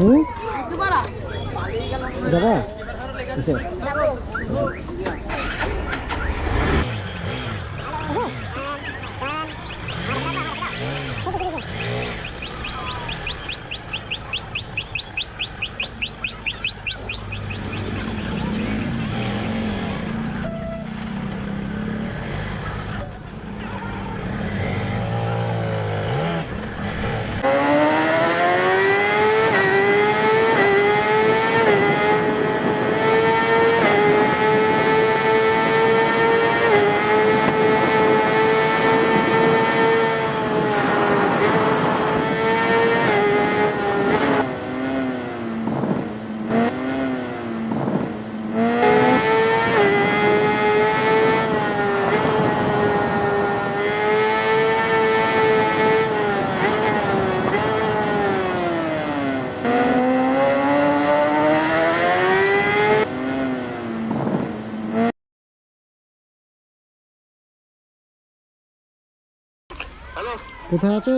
হুম? যাবা। কোথায় আছো?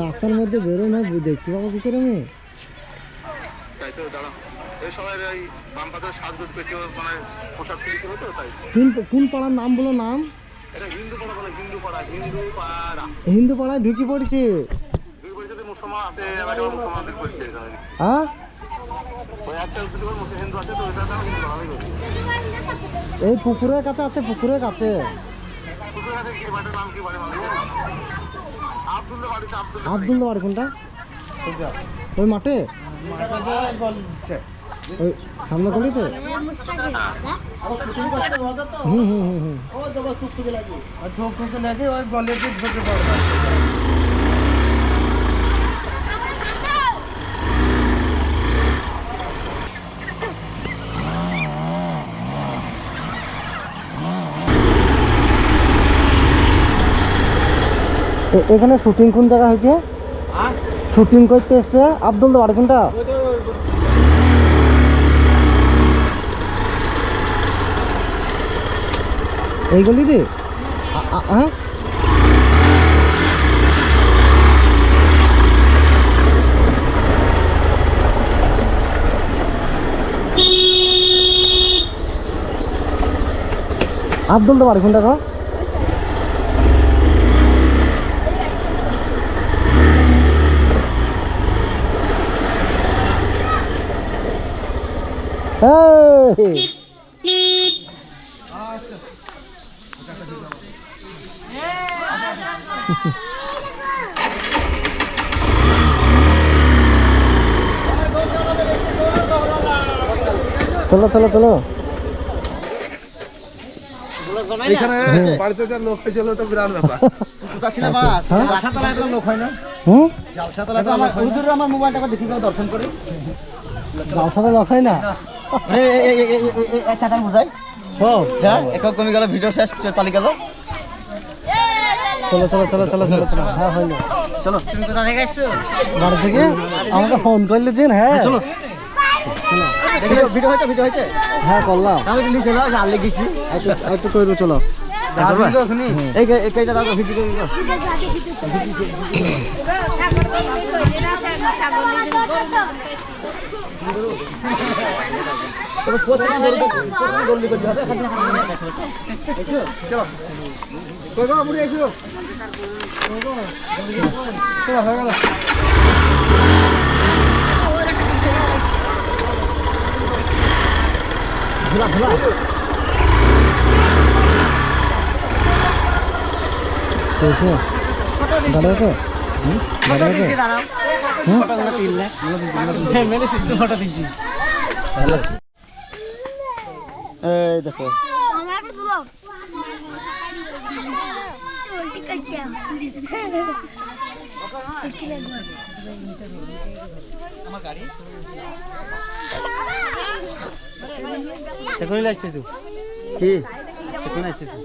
রাস্তার মধ্যে বেরো না দেখতে পাবো কি করে আমি? মানে কোন পাড়ার নাম বলো নাম? এটা হিন্দু বলে হিন্দু পাড়া হিন্দু পাড়া। হিন্দু পাড়ায় ঢুকি পড়েছে। হ্যাঁ? এই পুকুরের কাছে আছে পুকুরের কাছে। কি বাড়ি কোনটা? ওই মাঠে? ওই সামনে গলিতে হুম হুম হুম। হুম এ- এখানে শুটিং কোন জায়গা হয়েছে? শুটিং করতে এসছে। আব্দুল বাড়ি কোনটা এই গলিতে হ্যাঁ? আব্দুল তো বাড়ি কোনটা গো এই চলো চলো চলো। এখানে বাড়িতে যে লোক ছিল তো বিরাট ব্যাপার। হ্যাঁ? লোক হয় না? হুম? আমার মোবাইলটা দেখি দর্শন করে। জালসাতে লখাই না। চাটান বোঝাই? ও। হ্যাঁ? একক কমে গেল ভিডিও শেষ পালি গেল। চলো চলো চলো চলো চলো চলো। হ্যাঁ হইল চলো তুমি কোথা থেকে আসছো? বাড়ি থেকে? আমাকে ফোন করলে চেন হ্যাঁ। চলো। ভিডিও হয়েছে ভিডিও হয়েছে? হ্যাঁ করলাম। আমি একটু নিচে যাও জাল লেগেছি। একটু কইরো চলো। এই এই কেইটা দাও ভিডিও করে দাও তবে কোথায় ধরবে কোথায় জলদি করতে হবে চলো কই গো মুড়ি আইছো চলো হয়ে গেল ধুলা ধুলা দেখো দাঁড়িয়ে আছে হুম দাঁড়িয়ে আছে হুম মেলে সিদ্ধ ফটো দিচ্ছি এই দেখো। এখন আসছিস তুই কি? এখন আসছিস তুই